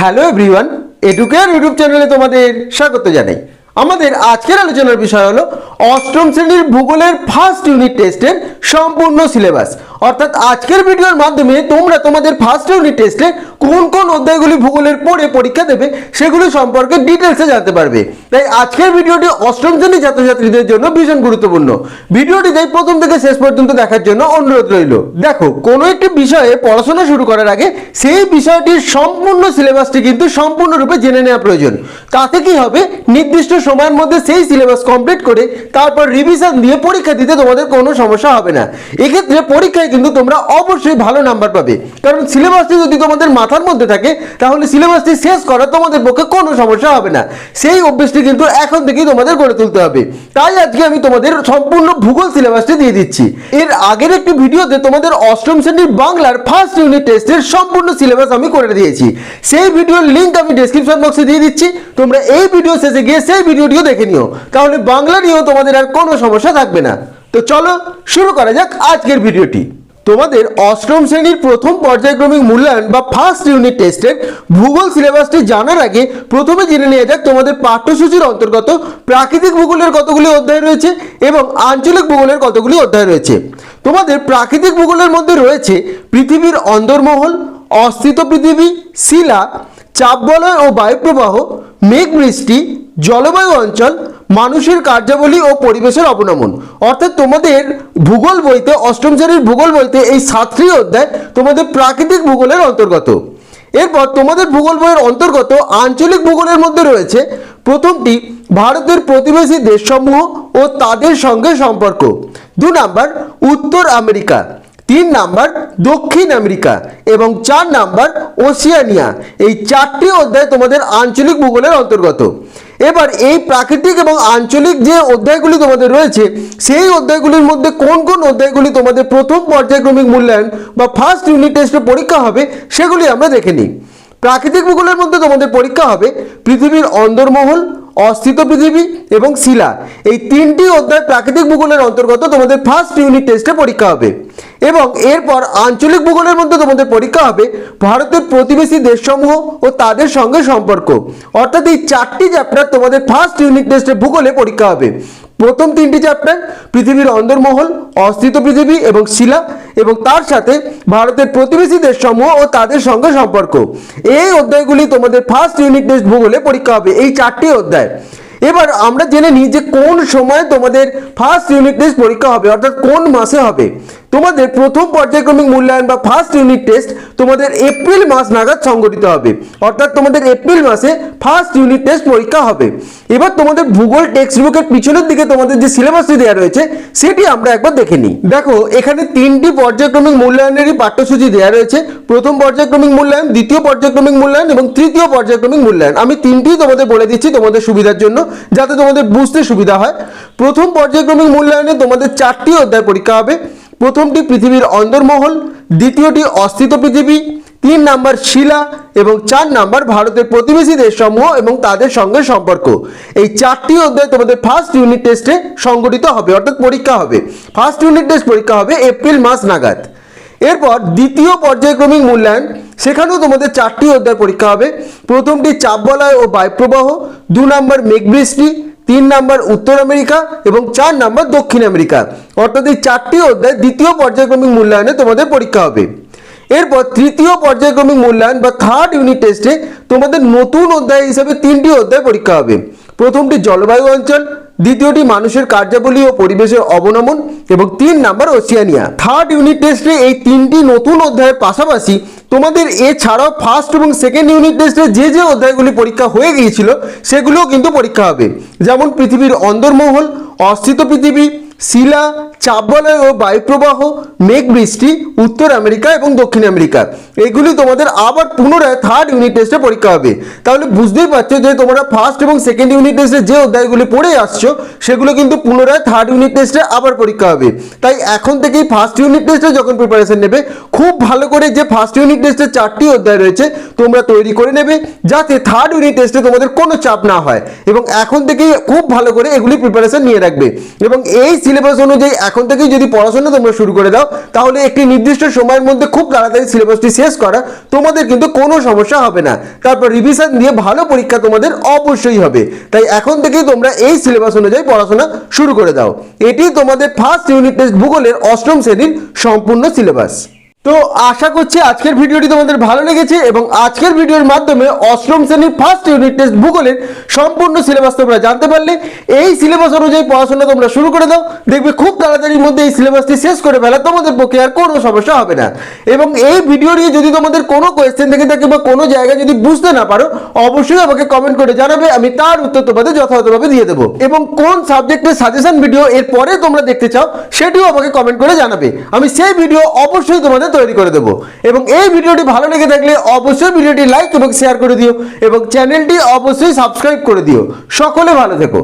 Hello everyone educare YouTube চ্যানেলে তোমাদের স্বাগত জানাই। আমাদের আজকের আলোচনার বিষয় হলো, অষ্টম শ্রেণির ভূগোলের ফার্স্ট ইউনিট টেস্টের সম্পূর্ণ সিলেবাস অর্থাৎ আজকের ভিডিওর মাধ্যমে তোমরা তোমাদের ফার্স্ট ইউনিট টেস্টে কোন কোন অধ্যায়গুলি ভূগোলের পড়ে পরীক্ষা দেবে সেগুলি সম্পর্কে ডিটেলসে জানতে পারবে। তাই আজকের ভিডিওটি অষ্টম শ্রেণির ছাত্রছাত্রীদের জন্য ভীষণ গুরুত্বপূর্ণ। ভিডিওটি তাই প্রথম থেকে শেষ পর্যন্ত দেখার জন্য অনুরোধ রইল। দেখো, কোনো একটি বিষয়ে পড়াশোনা শুরু করার আগে সেই বিষয়টির সম্পূর্ণ সিলেবাসটি কিন্তু সম্পূর্ণরূপে জেনে নেওয়া প্রয়োজন। তাতে কি হবে? নির্দিষ্ট সময়ের মধ্যে সেই সিলেবাস কমপ্লিট করে তারপর রিভিশন দিয়ে পরীক্ষা দিতে তোমাদের কোনো সমস্যা হবে না। এক্ষেত্রে পরীক্ষায় কিন্তু তোমরা অবশ্যই ভালো নাম্বার পাবে। কারণ সিলেবাসটি যদি তোমাদের মাথার মধ্যে থাকে, তাহলে সিলেবাসটি শেষ করা তোমাদের পক্ষে কোনো সমস্যা হবে না। সেই অভ্যেসটি কিন্তু এখন থেকেই তোমাদের গড়ে তুলতে হবে। তাই আজকে আমি তোমাদের সম্পূর্ণ ভূগোল সিলেবাসটি দিয়ে দিচ্ছি। এর আগের একটি ভিডিওতে তোমাদের অষ্টম শ্রেণির বাংলার ফার্স্ট ইউনিট টেস্টের সম্পূর্ণ সিলেবাস আমি করে দিয়েছি। সেই ভিডিওর লিঙ্ক আমি ডেসক্রিপশন বক্সে দিয়ে দিচ্ছি। তোমরা এই ভিডিও শেষে গিয়ে সেই ভিডিওটিও দেখে নিও। তাহলে বাংলা নিয়েও তোমাদের আর কোনো সমস্যা থাকবে না। তো চলো, শুরু করা যাক আজকের ভিডিওটি তোমাদের অষ্টম শ্রেণির প্রথম পর্যায়ক্রমিক মূল্যায়ন বা ফার্স্ট ইউনিট টেস্টের ভূগোল সিলেবাসটি জানার আগে প্রথমে জেনে নেওয়া যাক তোমাদের পাঠ্যসূচির অন্তর্গত প্রাকৃতিক ভূগোলের কতগুলি অধ্যায় রয়েছে এবং আঞ্চলিক ভূগোলের কতগুলি অধ্যায় রয়েছে। তোমাদের প্রাকৃতিক ভূগোলের মধ্যে রয়েছে পৃথিবীর অন্দরমহল, অস্থিত পৃথিবী, শিলা চাপ চাপবলয় ও বায়ুপ্রবাহ মেঘ বৃষ্টি জলবায়ু অঞ্চল মানুষের কার্যাবলী ও পরিবেশের অবনমন। অর্থাৎ তোমাদের ভূগোল বইতে, অষ্টম শ্রেণির ভূগোল বইতে এই সাতটি অধ্যায় তোমাদের প্রাকৃতিক ভূগোলের অন্তর্গত। এরপর তোমাদের ভূগোল বইয়ের অন্তর্গত আঞ্চলিক ভূগোলের মধ্যে রয়েছে প্রথমটি ভারতের প্রতিবেশী দেশসমূহ ও তাদের সঙ্গে সম্পর্ক। দু নাম্বার, উত্তর আমেরিকা। তিন নাম্বার, দক্ষিণ আমেরিকা। এবং চার নাম্বার ওশিয়ানিয়া এই চারটি অধ্যায় তোমাদের আঞ্চলিক ভূগোলের অন্তর্গত। এবার এই প্রাকৃতিক এবং আঞ্চলিক যে অধ্যায়গুলি তোমাদের রয়েছে, সেই অধ্যায়গুলির মধ্যে কোন কোন অধ্যায়গুলি তোমাদের প্রথম পর্যায়ক্রমিক মূল্যায়ন বা ফার্স্ট ইউনিট টেস্টে পরীক্ষা হবে, সেগুলি আমরা দেখে নিই। প্রাকৃতিক ভূগোলের মধ্যে তোমাদের পরীক্ষা হবে পৃথিবীর অন্দরমহল, অস্থিত পৃথিবী এবং শিলা। এই তিনটি অধ্যায় প্রাকৃতিক ভূগোলের অন্তর্গত তোমাদের ফার্স্ট ইউনিট টেস্টে পরীক্ষা হবে। এবং এরপর আঞ্চলিক ভূগোলের মধ্যে তোমাদের পরীক্ষা হবে ভারতের প্রতিবেশী দেশসমূহ ও তাদের সঙ্গে সম্পর্ক। অর্থাৎ এই চারটি চ্যাপ্টার তোমাদের ফার্স্ট ইউনিট টেস্টে ভূগোলে পরীক্ষা হবে। প্রথম তিনটি চ্যাপ্টার পৃথিবীর অন্দরমহল অস্থিত পৃথিবী এবং শিলা এবং তার সাথে ভারতের প্রতিবেশী দেশসমূহ ও তাদের সঙ্গে সম্পর্ক। এই অধ্যায়গুলি তোমাদের ফার্স্ট ইউনিট টেস্ট ভূগোলে পরীক্ষা হবে। এই চারটি অধ্যায়। এবার আমরা জেনে নিই যে কোন সময় তোমাদের ফার্স্ট ইউনিট টেস্ট পরীক্ষা হবে, অর্থাৎ কোন মাসে হবে। তোমাদের প্রথম পর্যায়ক্রমিক মূল্যায়ন বা ফার্স্ট ইউনিট টেস্ট তোমাদের এপ্রিল মাস নাগাদ সংগঠিত হবে। অর্থাৎ তোমাদের এপ্রিল মাসে ফার্স্ট ইউনিট টেস্ট পরীক্ষা হবে। এবার তোমাদের ভূগোল টেক্সট বুকের পিছনের দিকে তোমাদের যে সিলেবাসটি দেওয়া রয়েছে, সেটি আমরা একবার দেখে নিই। দেখো, এখানে তিনটি পর্যায়ক্রমিক মূল্যায়নেরই পাঠ্যসূচি দেওয়া রয়েছে। প্রথম পর্যায়ক্রমিক মূল্যায়ন, দ্বিতীয় পর্যায়ক্রমিক মূল্যায়ন এবং তৃতীয় পর্যায়ক্রমিক মূল্যায়ন। আমি তিনটিই তোমাদের বলে দিচ্ছি তোমাদের সুবিধার জন্য, যাতে তোমাদের বুঝতে সুবিধা হয়। প্রথম পর্যায়ক্রমিক মূল্যায়নে তোমাদের চারটি অধ্যায় পরীক্ষা হবে। প্রথমটি পৃথিবীর অন্দরমহল, দ্বিতীয়টি অস্থিত পৃথিবী, তিন নাম্বার শিলা এবং চার নাম্বার ভারতের প্রতিবেশী দেশসমূহ এবং তাদের সঙ্গে সম্পর্ক। এই চারটি অধ্যায় তোমাদের ফার্স্ট ইউনিট টেস্টে সংগঠিত হবে, অর্থাৎ পরীক্ষা হবে। ফার্স্ট ইউনিট টেস্ট পরীক্ষা হবে এপ্রিল মাস নাগাদ। এরপর দ্বিতীয় পর্যায়ক্রমিক মূল্যায়ন, সেখানেও তোমাদের চারটি অধ্যায় পরীক্ষা হবে। প্রথমটি চাপ চাপবলয় ও বায়ুপ্রবাহ, দু নম্বর মেঘবৃষ্টি তিন নাম্বার উত্তর আমেরিকা এবং চার নাম্বার দক্ষিণ আমেরিকা। অর্থাৎ এই চারটি অধ্যায় দ্বিতীয় পর্যায়ক্রমিক মূল্যায়নে তোমাদের পরীক্ষা হবে। এরপর তৃতীয় পর্যায়ক্রমিক মূল্যায়ন বা থার্ড ইউনিট টেস্টে তোমাদের নতুন অধ্যায় হিসাবে তিনটি অধ্যায় পরীক্ষা হবে। প্রথমটি জলবায়ু অঞ্চল, দ্বিতীয়টি মানুষের কার্যাবলী ও পরিবেশের অবনমন এবং তিন নাম্বার ওসিয়ানিয়া। থার্ড ইউনিট টেস্টে এই তিনটি নতুন অধ্যায়ের পাশাপাশি তোমাদের এছাড়াও ফার্স্ট এবং সেকেন্ড ইউনিট টেস্টে যে যে অধ্যায়গুলি পরীক্ষা হয়ে গিয়েছিল, সেগুলোও কিন্তু পরীক্ষা হবে। যেমন পৃথিবীর অন্দরমহল, অস্থিত পৃথিবী, শিলা চাপবলয় ও বায়ুপ্রবাহ, মেঘ বৃষ্টি, উত্তর আমেরিকা এবং দক্ষিণ আমেরিকা। এগুলি তোমাদের আবার পুনরায় থার্ড ইউনিট টেস্টে পরীক্ষা হবে। তাহলে বুঝতেই পারছ যে তোমরা ফার্স্ট এবং সেকেন্ড ইউনিট টেস্টে যে অধ্যায়গুলি পড়ে আসছো, সেগুলো কিন্তু পুনরায় থার্ড ইউনিট টেস্টে আবার পরীক্ষা হবে। তাই এখন থেকেই ফার্স্ট ইউনিট টেস্টে যখন প্রিপারেশন নেবে, খুব ভালো করে যে ফার্স্ট ইউনিট টেস্টে চারটি অধ্যায় রয়েছে, তোমরা তৈরি করে নেবে, যাতে থার্ড ইউনিট টেস্টে তোমাদের কোনো চাপ না হয়। এবং এখন থেকেই খুব ভালো করে এগুলি প্রিপারেশন নিয়ে রাখবে। এবং এই সিলেবাস অনুযায়ী এখন এখন থেকেই যদি পড়াশোনা তোমরা শুরু করে দাও, তাহলে একটি নির্দিষ্ট সময়ের মধ্যে খুব তাড়াতাড়ি সিলেবাসটি শেষ করা তোমাদের কিন্তু কোনো সমস্যা হবে না। তারপর রিভিশন দিয়ে ভালো পরীক্ষা তোমাদের অবশ্যই হবে। তাই এখন থেকেই তোমরা এই সিলেবাস অনুযায়ী পড়াশোনা শুরু করে দাও। এটি তোমাদের ফার্স্ট ইউনিট টেস্ট ভূগোলের অষ্টম শ্রেণির সম্পূর্ণ সিলেবাস। তো আশা করছি আজকের ভিডিওটি তোমাদের ভালো লেগেছে এবং আজকের ভিডিওর মাধ্যমে অষ্টম শ্রেণির ফার্স্ট ইউনিট টেস্ট ভূগোলের সম্পূর্ণ সিলেবাস তোমরা জানতে পারলে। এই সিলেবাস অনুযায়ী পড়াশোনা তোমরা শুরু করে দাও। দেখবে খুব তাড়াতাড়ির মধ্যে এই সিলেবাসটি শেষ করে ফেলা তোমাদের পক্ষে আর কোনো সমস্যা হবে না। এবং এই ভিডিও নিয়ে যদি তোমাদের কোনো কোয়েশ্চেন থেকে থাকে বা কোনো জায়গায় যদি বুঝতে না পারো, অবশ্যই আমাকে কমেন্ট করে জানাবে। আমি তার উত্তর তোমাদের যথাযথভাবে দিয়ে দেবো। এবং কোন সাবজেক্টের সাজেশন ভিডিও এর পরে তোমরা দেখতে চাও, সেটিও আমাকে কমেন্ট করে জানাবে। আমি সেই ভিডিও অবশ্যই তোমাদের তৈরি করে দেবো। এবং এই ভিডিওটি ভালো লেগে থাকলে অবশ্যই ভিডিওটি লাইক এবং শেয়ার করে দিও এবং চ্যানেলটি অবশ্যই সাবস্ক্রাইব করে দিও। সকলে ভালো থেকো।